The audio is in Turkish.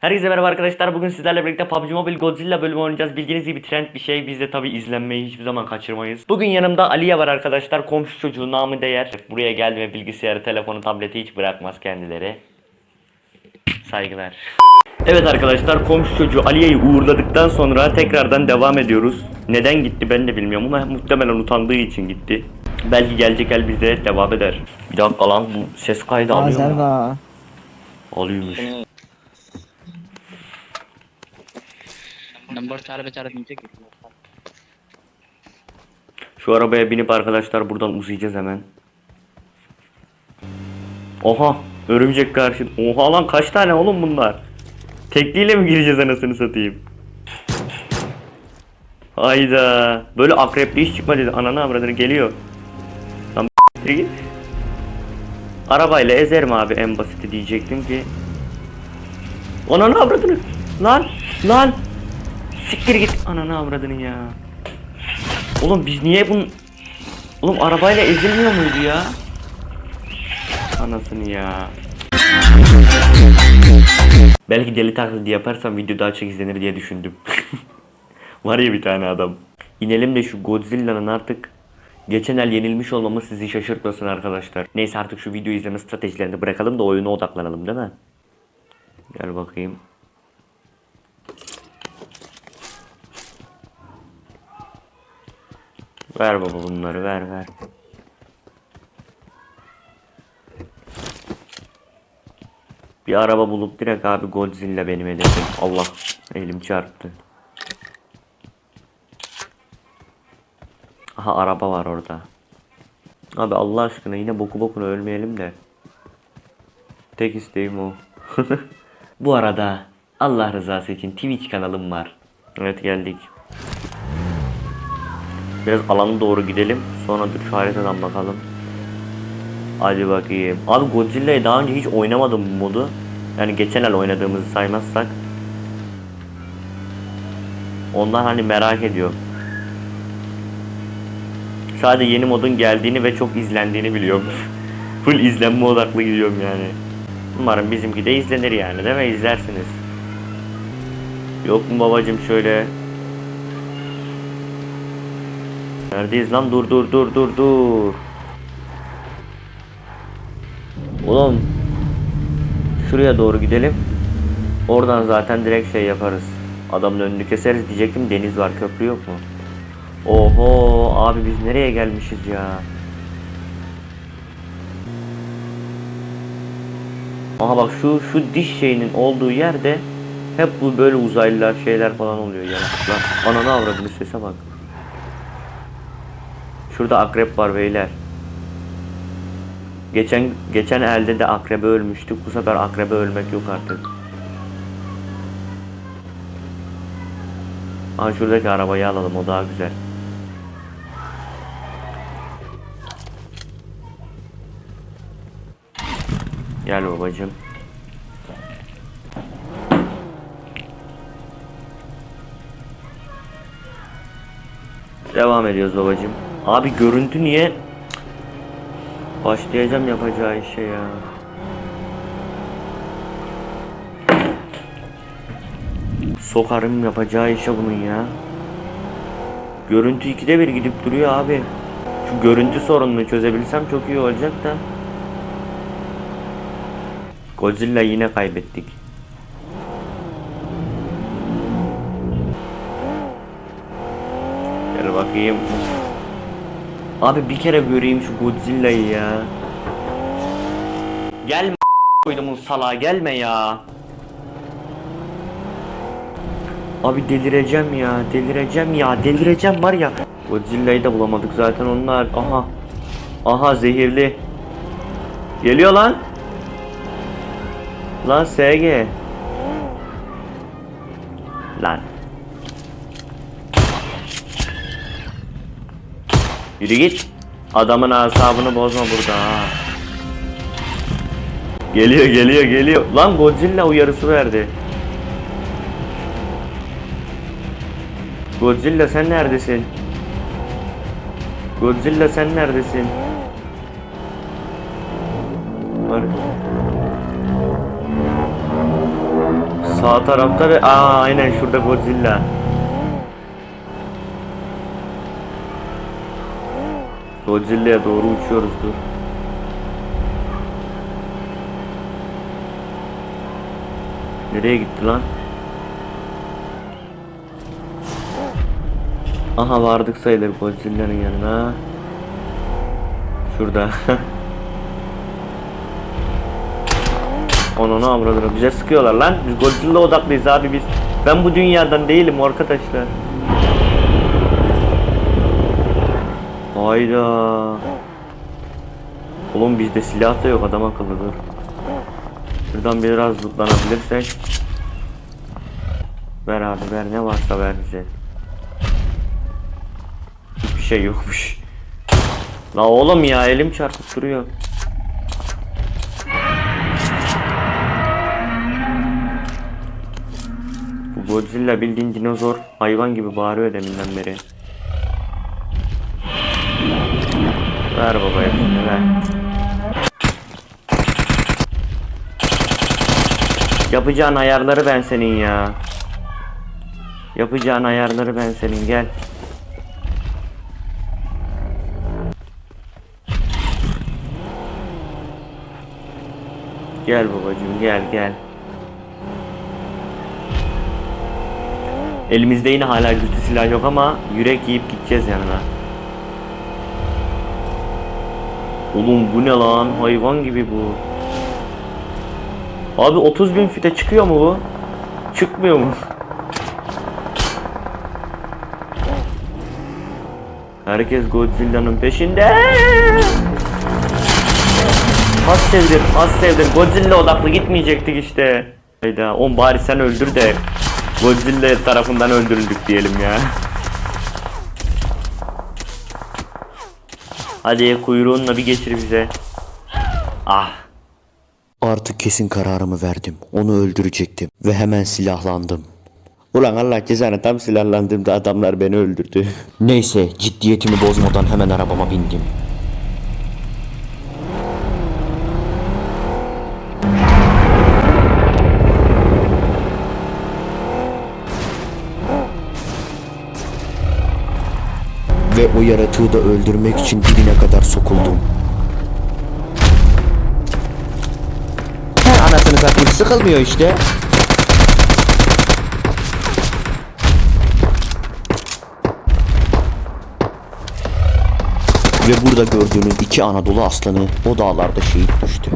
Herkese merhaba arkadaşlar. Bugün sizlerle birlikte PUBG Mobile Godzilla bölümü oynayacağız. Bildiğiniz gibi trend bir şey. Biz de tabi izlenmeyi hiçbir zaman kaçırmayız. Bugün yanımda Aliye var arkadaşlar. Komşu çocuğu namı değer. Buraya geldi ve bilgisayarı, telefonu, tableti hiç bırakmaz kendileri. Saygılar. Evet arkadaşlar komşu çocuğu Aliye'yi uğurladıktan sonra tekrardan devam ediyoruz. Neden gitti ben de bilmiyorum ama muhtemelen utandığı için gitti. Belki gelecek el bize devam eder. Bir dakika lan bu ses kaydı alıyor mu? Alıyormuş. Number çağrı çağrı binecek. Şu arabaya binip arkadaşlar buradan uzayacağız hemen. Oha örümcek karşı. Oha lan kaç tane oğlum bunlar? Tekliyle mi gireceğiz anasını satayım? Hayda. Böyle akrepli iş çıkma dedi. Ananı avradını geliyor. Lan git. Arabayla ezerim abi en basiti diyecektim ki. Ananı avradını. Lan lan Siktir git ananı avradını ya. Oğlum biz niye bun... Oğlum arabayla ezilmiyor muydu ya? Anasını ya. Belki deli taklidi yaparsam video daha çok izlenir diye düşündüm. Var ya bir tane adam. İnelim de şu Godzilla'nın artık geçen el yenilmiş olmamız sizi şaşırtmasın arkadaşlar. Neyse artık şu video izleme stratejilerini bırakalım da oyuna odaklanalım değil mi? Gel bakayım. Ver baba bunları ver ver. Bir araba bulup direkt abi Godzilla benim hedefim. Allah elim çarptı. Aha araba var orada. Abi Allah aşkına yine boku bokuna ölmeyelim de. Tek isteğim o. Bu arada Allah rızası için Twitch kanalım var. Evet geldik. Biraz alana doğru gidelim. Sonra dur şu haritadan bakalım. Hadi bakayım. Abi Godzilla'yı daha önce hiç oynamadım bu modu. Yani geçen el oynadığımızı saymazsak. Ondan hani merak ediyorum. Sadece yeni modun geldiğini ve çok izlendiğini biliyorum. Full izlenme odaklı gidiyorum yani. Umarım bizimki de izlenir yani değil mi? İzlersiniz. Yok mu babacım şöyle Neredeyiz lan? Dur dur dur dur dur. Oğlum. Şuraya doğru gidelim. Oradan zaten direkt şey yaparız. Adamın önünü keseriz diyecektim. Deniz var köprü yok mu? Oho abi biz nereye gelmişiz ya? Aha bak şu şu diş şeyinin olduğu yerde hep bu böyle uzaylılar şeyler falan oluyor ya. Lan ananı avradını sese bak. Şurada akrep var beyler. Geçen geçen elde de akrebe ölmüştük. Bu sefer akrebe ölmek yok artık. Aha şuradaki arabayı alalım o daha güzel. Gel babacım. Devam ediyoruz babacım. Abi görüntü niye? Başlayacağım yapacağı işe ya. Sokarım yapacağı işe bunun ya. Görüntü ikide bir gidip duruyor abi. Şu görüntü sorununu çözebilsem çok iyi olacak da. Godzilla yine kaybettik. Gel bakayım. Abi bir kere göreyim şu Godzilla'yı ya. Gelme koydumun salağa gelme ya. Abi delireceğim ya, delireceğim ya, delireceğim var ya. Godzilla'yı da bulamadık zaten onlar. Aha. Aha zehirli. Geliyor lan. Lan SG. Lan. Yürü git. Adamın asabını bozma burada ha. Geliyor geliyor geliyor. Lan Godzilla uyarısı verdi. Godzilla sen neredesin? Godzilla sen neredesin? Var. Sağ tarafta ve aa aynen şurada Godzilla. Godzilla'ya doğru uçuyoruz dur. Nereye gitti lan? Aha vardık sayılır Godzilla'nın yanına. Şurada. Onu ne bize sıkıyorlar lan. Biz Godzilla odaklıyız abi biz. Ben bu dünyadan değilim arkadaşlar. Hayda. Oğlum bizde silah da yok adam akıllı dur. Şuradan biraz lootlanabilirsek. Ver abi ver ne varsa ver bize. Hiçbir şey yokmuş. La oğlum ya elim çarpıp duruyor. Bu Godzilla bildiğin dinozor hayvan gibi bağırıyor deminden beri. Ver baba hepsini ver. Yapacağın ayarları ben senin ya. Yapacağın ayarları ben senin gel. Gel babacığım gel gel. Elimizde yine hala güçlü silah yok ama yürek yiyip gideceğiz yanına. Oğlum bu ne lan? Hayvan gibi bu. Abi 30 bin fite çıkıyor mu bu? Çıkmıyor mu? Herkes Godzilla'nın peşinde. Az sevdir, az sevdir. Godzilla odaklı gitmeyecektik işte. Hayda, on bari sen öldür de Godzilla tarafından öldürüldük diyelim ya. Hadi kuyruğunla bir geçir bize. Ah. Artık kesin kararımı verdim. Onu öldürecektim ve hemen silahlandım. Ulan Allah cezanı tam silahlandığımda adamlar beni öldürdü. Neyse ciddiyetimi bozmadan hemen arabama bindim. Ve o yaratığı da öldürmek için dibine kadar sokuldum. He anasını satayım sıkılmıyor işte. Ve burada gördüğünüz iki Anadolu aslanı o dağlarda şehit düştü.